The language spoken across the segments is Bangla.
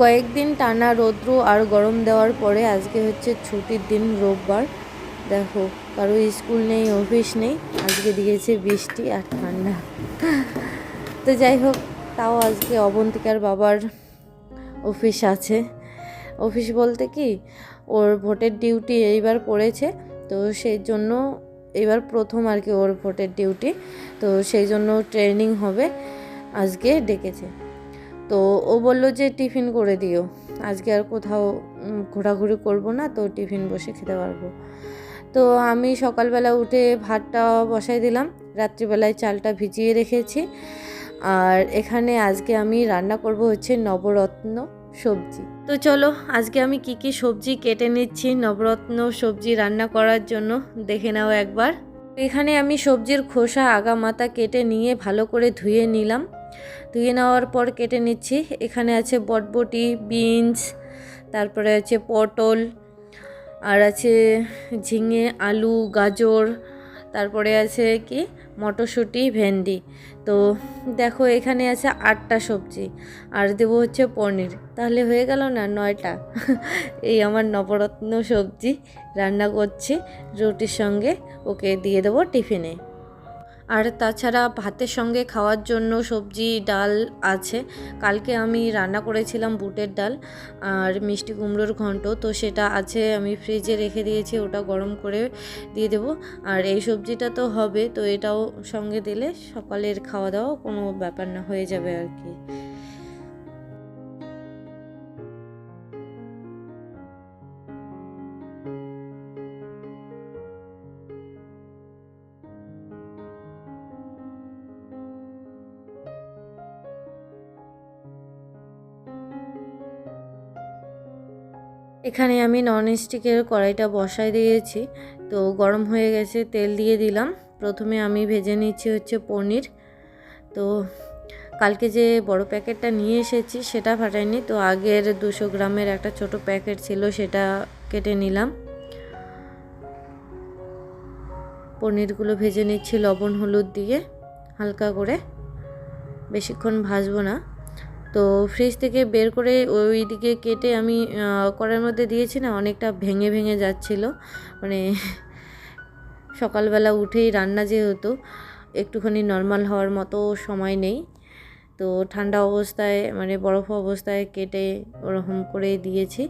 কয়েকদিন টানা রৌদ্র আর গরম দেওয়ার পরে আজকে হচ্ছে ছুটির দিন রোববার। দেখো, কারও স্কুল নেই, অফিস নেই, আজকে দিয়েছে বৃষ্টি আর ঠান্ডা। তো যাই হোক, তাও আজকে অবন্তিকার বাবার অফিস আছে। অফিস বলতে কি, ওর ভোটের ডিউটি এইবার পড়েছে, তো সেই জন্য এবার প্রথম আর কি ওর ভোটের ডিউটি, তো সেই জন্য ট্রেনিং হবে, আজকে ডেকেছে। তো ও বলল যে টিফিন করে দিও। আজকে আর কোথাও ঘোরাঘুরি করব না, তো টিফিন বসে খেতে পারব। তো আমি সকালবেলা উঠে ভাতটা বসাই দিলাম। রাত্রিবেলায় চালটা ভিজিয়ে রেখেছি। আর এখানে আজকে আমি রান্না করব হচ্ছে নবরত্ন সবজি। তো চলো, আজকে আমি কি কি সবজি কেটে নিচ্ছি নবরত্ন সবজি রান্না করার জন্য, দেখে নাও একবার। এখানে আমি সবজির খোসা আগা মাথা কেটে নিয়ে ভালো করে ধুয়ে নিলাম। ধুয়ে নেওয়ার পর কেটে নিচ্ছি। এখানে আছে বটবটি, বিনস, তারপরে আছে পটল, আর আছে ঝিঙে, আলু, গাজর, তারপরে আছে কি? মটরশুঁটি, ভেন্ডি। তো দেখো এখানে আছে আটটা সবজি, আর দেবো হচ্ছে পনির। তাহলে হয়ে গেল না নয়টা? এই আমার নবরত্ন সবজি রান্না করছি। রুটির সঙ্গে ওকে দিয়ে দেবো টিফিনে। আর তাছাড়া ভাতের সঙ্গে খাওয়ার জন্য সবজি, ডাল আছে। কালকে আমি রান্না করেছিলাম বুটের ডাল আর মিষ্টি কুমড়োর ঘন্ট। তো সেটা আছে, আমি ফ্রিজে রেখে দিয়েছি, ওটা গরম করে দিয়ে দেবো। আর এই সবজিটা তো হবে, তো এটাও সঙ্গে দিলে সকালের খাওয়া দাওয়া কোনো ব্যাপার না, হয়ে যাবে আর কি। এখানে আমি নন স্টিকের কড়াইটা বসাই দিয়েছি। তো গরম হয়ে গেছে, তেল দিয়ে দিলাম। প্রথমে আমি ভেজে নিচ্ছি হচ্ছে পনির। তো কালকে যে বড় প্যাকেটটা নিয়ে এসেছি, সেটা ফাটাইনি। তো আগের দুশো গ্রামের একটা ছোট প্যাকেট ছিল, সেটা কেটে নিলাম। পনিরগুলো ভেজে নিচ্ছি লবণ, হলুদ দিয়ে, হালকা করে। বেশিক্ষণ ভাজবো না। তো ফ্রিজ থেকে বের করে ওই দিকে কেটে আমি কড়াইয়ের মধ্যে দিয়েছি না, অনেকটা ভেঙে ভেঙে যাচ্ছিল। মানে সকালবেলা উঠেই রান্না যেহেতু, একটুখানি নর্মাল হওয়ার মতো সময় নেই। তো ঠান্ডা অবস্থায় মানে বরফ অবস্থায় কেটে ওরকম করে দিয়েছি।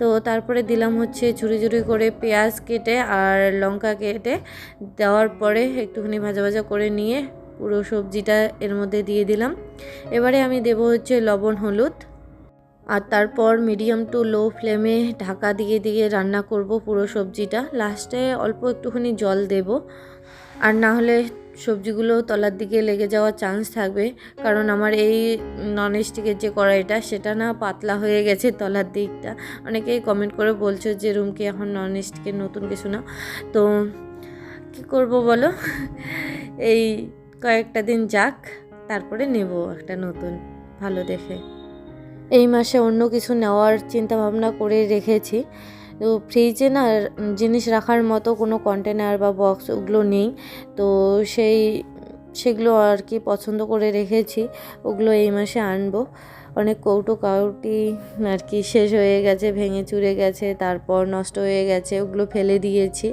তো তারপরে দিলাম হচ্ছে ঝুড়ি ঝুড়ি করে পেঁয়াজ কেটে আর লঙ্কা কেটে দেওয়ার পরে একটুখানি ভাজা ভাজা করে নিয়ে পুরো সবজিটা এর মধ্যে দিয়ে দিলাম। এবারে আমি দেব হচ্ছে লবণ, হলুদ। আর তারপর মিডিয়াম টু লো ফ্লেমে ঢাকা দিয়ে দিয়ে রান্না করব পুরো সবজিটা। লাস্টে অল্প একটুখানি জল দেব। আর না হলে সবজিগুলো তলার দিকে লেগে যাওয়ার চান্স থাকবে। কারণ আমার এই নন স্টিকের যে কড়াইটা, সেটা না পাতলা হয়ে গেছে তলার দিকটা। অনেকেই কমেন্ট করে বলছো যে রুমকে এখন নন স্টিকের নতুন কিছু না? তো কি করব বলো? এই কয়েকটা দিন যাক, তারপরে নেব একটা নতুন, ভালো দেখে। এই মাসে অন্য কিছু নেওয়ার চিন্তা ভাবনা করে রেখেছি। তো ফ্রিজে না জিনিস রাখার মতো কোনো কন্টেনার বা বক্স ওগুলো নেই। তো সেই, সেগুলো আর কি পছন্দ করে রেখেছি, ওগুলো এই মাসে আনব। অনেক কৌটো কাউটি আর কি শেষ হয়ে গেছে, ভেঙে চুরে গেছে, তারপর নষ্ট হয়ে গেছে, ওগুলো ফেলে দিয়েছি।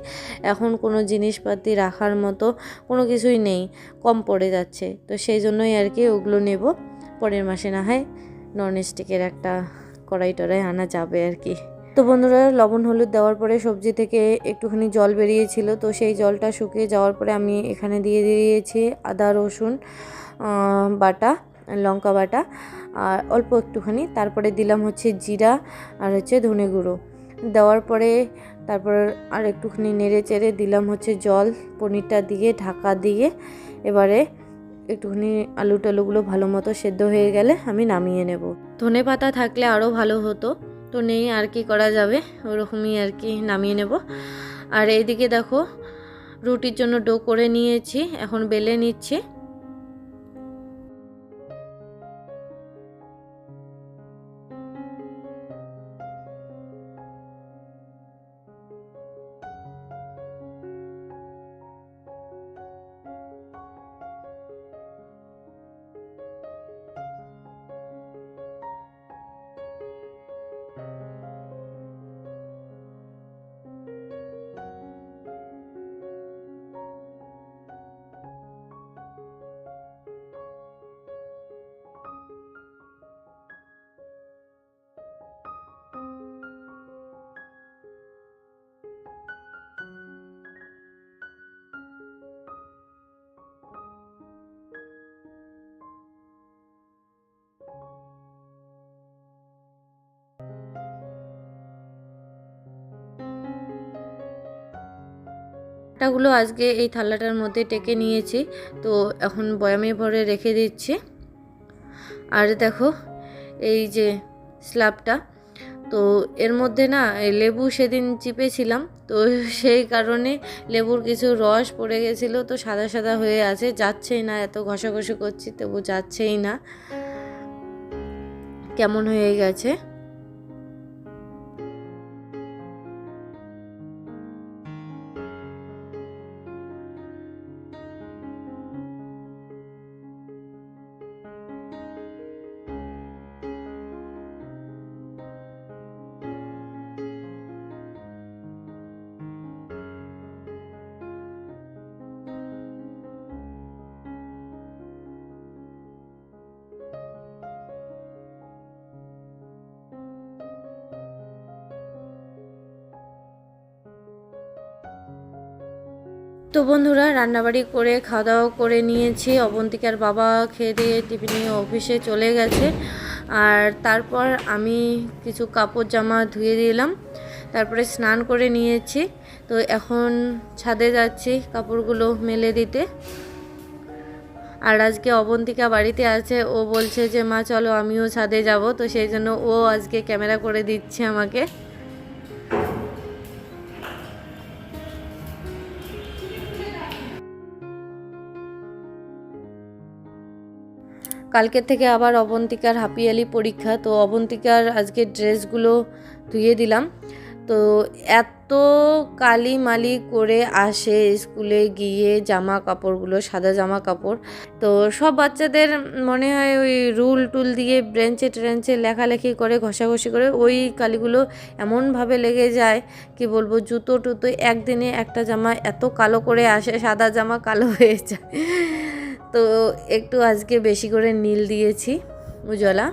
এখন কোনো জিনিসপাতি রাখার মতো কোনো কিছুই নেই, কম পড়ে যাচ্ছে। তো সেই জন্যই আর কি ওগুলো নেব। পরের মাসে না হয় নন স্টিকের একটা কড়াই টড়াই আনা যাবে আর কি। তো বন্ধুরা, লবণ, হলুদ দেওয়ার পরে সবজি থেকে একটুখানি জল বেরিয়েছিল, তো সেই জলটা শুকিয়ে যাওয়ার পরে আমি এখানে দিয়ে দিয়েছি আদা, রসুন বাটা, লঙ্কা বাটা। আর অল্প একটুখানি। তারপরে দিলাম হচ্ছে জিরা আর হচ্ছে ধনে গুঁড়ো। দেওয়ার পরে তারপর আর একটুখানি নেড়ে চেড়ে দিলাম হচ্ছে জল পনিরটা দিয়ে, ঢাকা দিয়ে। এবারে একটুখানি আলু টালুগুলো ভালো মতো সেদ্ধ হয়ে গেলে আমি নামিয়ে নেব। ধনে পাতা থাকলে আরও ভালো হতো। তো নেই, আর কি করা যাবে? ওরকমই আর কি নামিয়ে নেব। আর এইদিকে দেখো, রুটির জন্য ডো করে নিয়েছি। এখন বেলে নিচ্ছি। আটাগুলো আজকে এই থালাটার মধ্যে টেকে নিয়েছি। তো এখন বয়ামে ভরে রেখে দিচ্ছি। আর দেখো, এই যে স্ল্যাবটা, তো এর মধ্যে না লেবু সেদিন চিপেছিলাম, তো সেই কারণে লেবুর কিছু রস পড়ে গেছিল, তো সাদা সাদা হয়ে আছে, যাচ্ছেই না, এত ঘষা ঘষাঘষি করছি, তবু যাচ্ছেই না। কেমন হয়ে গেছে? তো বন্ধুরা, রান্নাবাড়ি করে খাওয়া দাওয়া করে নিয়েছি। অবন্তিকার বাবা খেয়ে দিয়ে টিফিনে অফিসে চলে গেছে। আর তারপর আমি কিছু কাপড় জামা ধুয়ে দিলাম। তারপরে স্নান করে নিয়েছি। তো এখন ছাদে যাচ্ছি কাপড়গুলো মেলে দিতে। আর আজকে অবন্তিকা বাড়িতে আছে। ও বলছে যে, মা, চলো আমিও ছাদে যাব। তো সেই জন্য ও আজকে ক্যামেরা করে দিচ্ছে আমাকে। কালকের থেকে আবার অবন্তিকার হাপিয়ালি পরীক্ষা। তো অবন্তিকার আজকে ড্রেসগুলো ধুয়ে দিলাম। তো এত কালি মালি করে আসে স্কুলে গিয়ে জামা কাপড়গুলো, সাদা জামা কাপড়। তো সব বাচ্চাদের মনে হয় ওই রুল টুল দিয়ে ব্রেঞ্চে ট্রেঞ্চে লেখালেখি করে, ঘষাঘষি করে ওই কালিগুলো এমনভাবে লেগে যায়, কি বলব, জুতো টুতো একদিনে একটা জামা এত কালো করে আসে, সাদা জামা কালো হয়ে যায়। তো একটু আজকে বেশি করে নীল দিয়েছি উজলা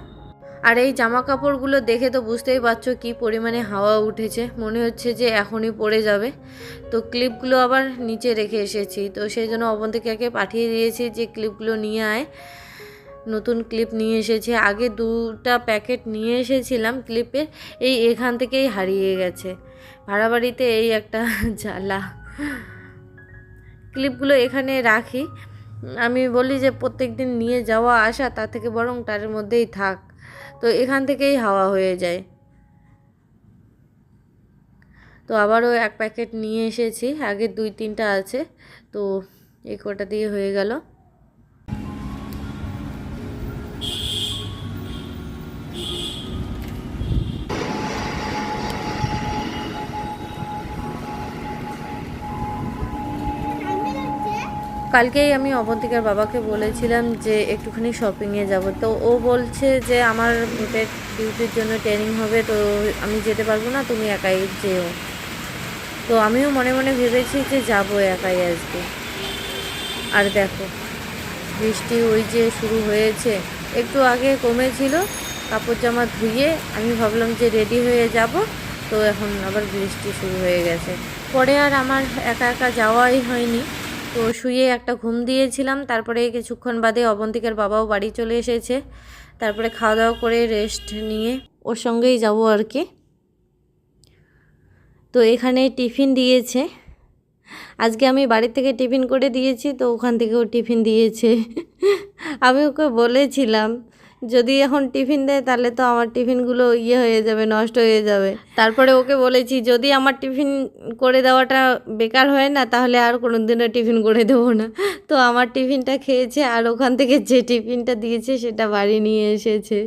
আর এই জামা কাপড়গুলো দেখে তো বুঝতেই পারছ কি পরিমাণে হাওয়া উঠেছে। মনে হচ্ছে যে এখনই পড়ে যাবে। তো ক্লিপগুলো আবার নিচে রেখে এসেছি। তো সেই জন্য অবন্তিকাকে পাঠিয়ে দিয়েছি যে ক্লিপগুলো নিয়ে আয়। নতুন ক্লিপ নিয়ে এসেছে। আগে দুটা প্যাকেট নিয়ে এসেছিলাম ক্লিপের। এই এখান থেকেই হারিয়ে গেছে। ভাড়া বাড়িতে এই একটা জ্বালা। ক্লিপগুলো এখানে রাখি। আমি বলি যে প্রত্যেক দিন নিয়ে যাওয়া আসা তার থেকে বরং তার মধ্যেই থাক। তো এখান থেকেই হাওয়া হয়ে যায়। তো আবারও এক প্যাকেট নিয়ে এসেছি। আগে দুই তিনটা আছে। তো এই কটা দিয়ে হয়ে গেল। কালকেই আমি অবন্তিকার বাবাকে বলেছিলাম যে একটুখানি শপিংয়ে যাব। তো ও বলছে যে আমার ভোটের ডিউটির জন্য ট্রেনিং হবে, তো আমি যেতে পারব না, তুমি একাই যেও। তো আমিও মনে মনে ভেবেছি যে যাব একাই আজকে। আর দেখো, বৃষ্টি ওই যে শুরু হয়েছে, একটু আগে কমেছিল, কাপড় জামা ধুয়ে আমি ভাবলাম যে রেডি হয়ে যাব, তো এখন আবার বৃষ্টি শুরু হয়ে গেছে। পরে আর আমার একা একা যাওয়াই হয়নি। তো শুয়ে একটা ঘুম দিয়েছিলাম, তারপরে কিছুক্ষণ বাদে অবন্তিকের বাবাও বাড়ি চলে এসেছে। তারপরে খাওয়া দাওয়া করে রেস্ট নিয়ে ওর সঙ্গেই যাব আর কি। তো এখানে টিফিন দিয়েছে। আজকে আমি বাড়ি থেকে টিফিন করে দিয়েছি, তো ওখান থেকেও টিফিন দিয়েছে। আমি ওকে বলেছিলাম যদি এখন টিফিন দেয়, তাহলে তো আমার টিফিনগুলো ইয়ে হয়ে যাবে, নষ্ট হয়ে যাবে। তারপরে ওকে বলেছি, যদি আমার টিফিন করে দেওয়াটা বেকার হয় না, তাহলে আর কোনো দিনও টিফিন করে দেবো না। তো আমার টিফিনটা খেয়েছে, আর ওখান থেকে যে টিফিনটা দিয়েছে, সেটা বাড়ি নিয়ে এসেছে।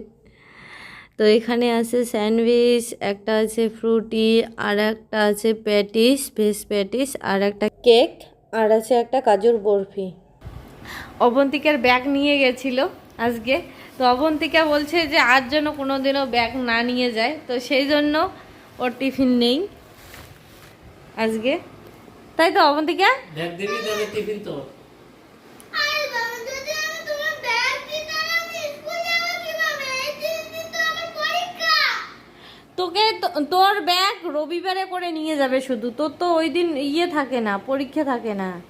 তো এখানে আছে স্যান্ডউইচ, একটা আছে ফ্রুটি, আর একটা আছে প্যাটিস, ভেজ প্যাটিস, আর একটা কেক, আর আছে একটা কাজুর বরফি। অবন্তিকার ব্যাগ নিয়ে গেছিল আজকে। তো অবন্তিকা বলছে যে আজ যেন কোনো দিনও ব্যাগ না নিয়ে যায়। তো সেই জন্য ওর টিফিন নেই আজকে। তাই তো অবন্তিকা? ব্যাগ দিবি তাহলে টিফিন তো। আরে। তোকে তো- তোর ব্যাগ রবিবারে করে নিয়ে যাবে শুধু। তোর তো ওই দিন ইয়ে থাকে না পরীক্ষা থাকে না।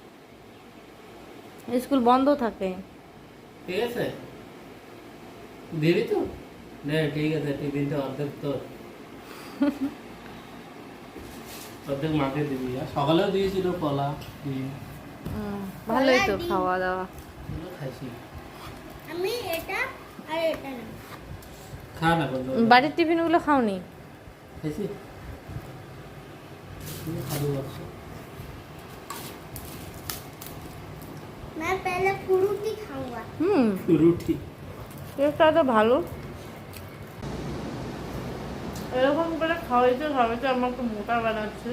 স্কুল বন্ধ থাকে। ঠিক আছে? দিবি তো নে ঠিক আছে টিফিনটা অর্ধেক তোর অর্ধেক মাকে দিবি আর সকালেও দিয়েছিল কলা ডিম ভালোই তো খাওয়া দাওয়া এগুলো খাইছি আমি এটা আর এটা না খা না করলো বাড়ির টিফিনগুলো খাওনি খাইছি তুমি খালি বলছো मैं पहले फ्रूटी खाऊंगा হুম রুটি টেস্টটা তো ভালো। এরকম করে খাওয়াইতে খাওয়াইতে আমাকে মোটা বানাচ্ছে।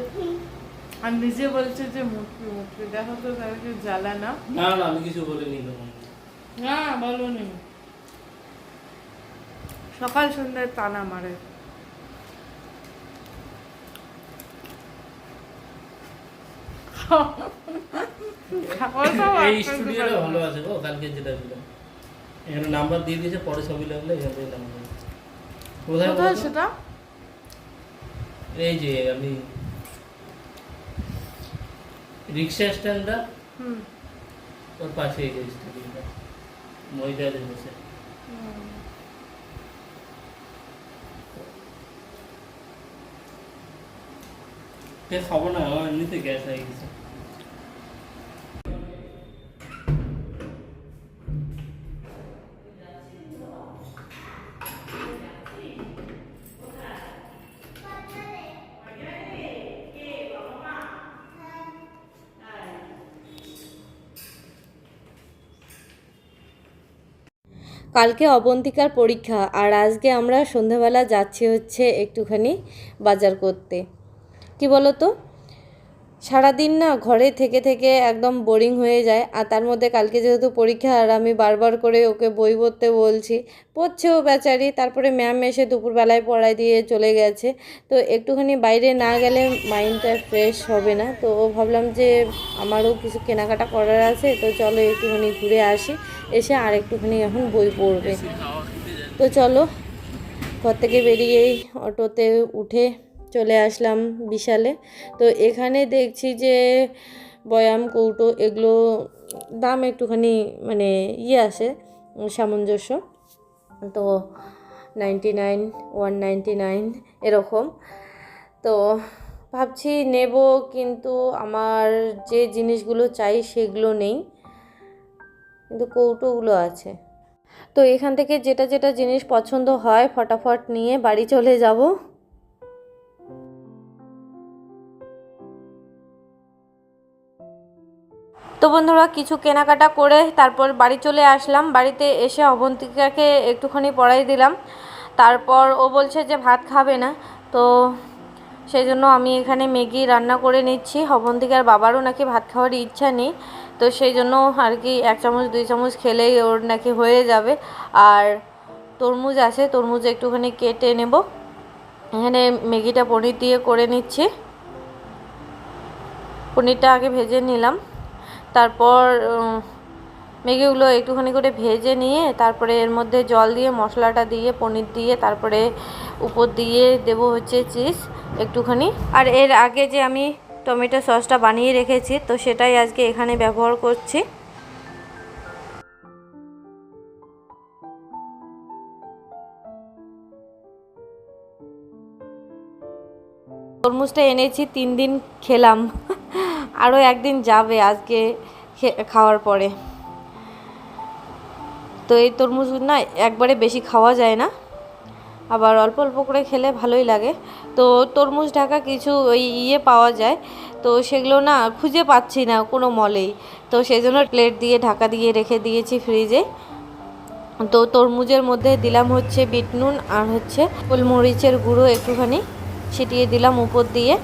আর নিজে বলছে যে মুটকি মুটকি। দেখো তো তাদেরকে জ্বালা না। না না আমি কিছু বলিনি না সকাল সন্ধ্যায় টানা মারে। এই স্টুডিওটা ভালো আছে গো কালকে যেটা এখানে নাম্বার দিয়ে দিয়েছে পরে ছবি লাগলে এখান থেকে নাম্বার কোথায় সেটা? এই যে আমি রিক্সা স্ট্যান্ডটা হুম। ওর পাশে এই যে স্টুডিওটা মহিলাদের বসে। তে খাব না আমার এমনিতে গ্যাস হয়ে গেছে। কালকে অবন্তিকার পরীক্ষা, আর আজকে আমরা সন্ধ্যাবেলা যাচ্ছি হচ্ছে একটুখানি বাজার করতে। কি বলো তো সারাদিন না ঘরে থেকে থেকে একদম বোরিং হয়ে যায়। আর তার মধ্যে কালকে যেহেতু পরীক্ষা, আর আমি বারবার করে ওকে বই পড়তে বলছি। পড়ছেও বেচারি, তারপরে ম্যাম এসে দুপুরবেলায় পড়ায় দিয়ে চলে গেছে। তো একটুখানি বাইরে না গেলে মাইন্ডটা ফ্রেশ হবে না। তো ও ভাবলাম যে আমারও কিছু কেনাকাটা করার আছে, তো চলো একটুখানি ঘুরে আসি। এসে আর একটুখানি এখন বই পড়বে। তো চলো, ঘর থেকে বেরিয়েই অটোতে উঠে চলে আসলাম বিশালে। তো এখানে দেখছি যে বয়াম, কৌটো এগুলো দাম একটুখানি মানে ইয়ে আসে সামঞ্জস্য। তো ninety nine one ninety nine এরকম। তো ভাবছি নেব কিন্তু আমার যে জিনিসগুলো চাই সেগুলো নেই। কিন্তু কৌটোগুলো আছে। তো এখান থেকে যেটা যেটা জিনিস পছন্দ হয়, ফটাফট নিয়ে বাড়ি চলে যাব। তো বন্ধুরা কিছু কেনাকাটা করে তারপর বাড়ি চলে আসলাম। বাড়িতে এসে অবন্তিকাকে একটুখানি পড়াই দিলাম। তারপর ও বলছে যে ভাত খাবে না। তো সেই জন্য আমি এখানে ম্যাগি রান্না করে নিচ্ছি। অবন্তিকার বাবারও নাকি ভাত খাওয়ার ইচ্ছা নেই। তো সেই জন্য আর কি এক চামচ, দুই চামচ খেলেই ওর নাকি হয়ে যাবে। আর তরমুজ আছে, তরমুজ একটুখানি কেটে নেব। এখানে ম্যাগিটা পনির দিয়ে করে নিচ্ছি। পনিরটা আগে ভেজে নিলাম। তারপর উম, ম্যাগিগুলো একটুখানি করে ভেজে নিয়ে তারপরে এর মধ্যে জল দিয়ে মশলাটা দিয়ে পনির দিয়ে তারপরে উপর দিয়ে দেব হচ্ছে চিজ একটুখানি। আর এর আগে যে আমি টমেটো সসটা বানিয়ে রেখেছি তো সেটাই আজকে এখানে ব্যবহার করছি। তরমুজটা এনেছি তিন দিন খেলাম। আরও একদিন যাবে আজকে খাওয়ার পরে। তো এই তরমুজ না একবারে বেশি খাওয়া যায় না। আবার অল্প অল্প করে খেলে ভালোই লাগে। তো তরমুজ ঢাকা কিছু ওই ইয়ে পাওয়া যায়। তো সেগুলো না খুঁজে পাচ্ছি না কোনো মলেই। তো সেই জন্য প্লেট দিয়ে, ঢাকা দিয়ে রেখে দিয়েছি ফ্রিজে। তো তরমুজের মধ্যে দিলাম হচ্ছে বিট নুন আর হচ্ছে গোলমরিচের গুঁড়ো একটুখানি। ছিটিয়ে দিলাম উপর দিয়ে।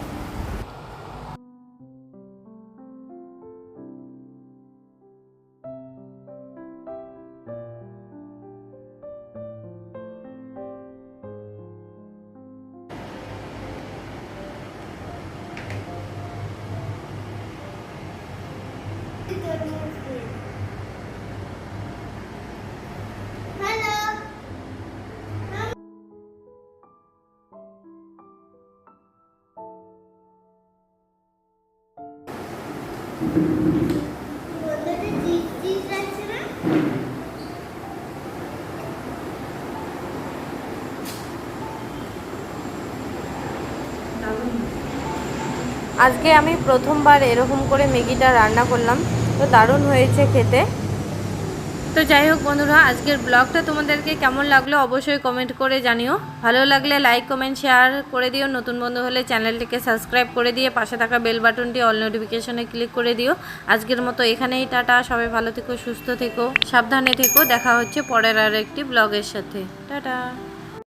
আজকে আমি প্রথমবার এরকম করে ম্যাগিটা রান্না করলাম তো দারুণ হয়েছে খেতে। তো যাই হোক বন্ধুরা, আজকের ব্লগটা তোমাদেরকে কেমন লাগল অবশ্যই কমেন্ট করে জানিও। ভালো লাগলে লাইক কমেন্ট শেয়ার করে দিও। নতুন বন্ধু হলে চ্যানেলটিকে সাবস্ক্রাইব করে দিয়ে পাশে থাকা বেল বাটনটি অল নোটিফিকেশনে ক্লিক করে দিও। আজকের মতো এখানেই টাটা। সবাই ভালো থেকো, সুস্থ থেকো, সাবধানে থেকো। দেখা হচ্ছে পরের আর একটি ব্লগের সাথে। টাটা।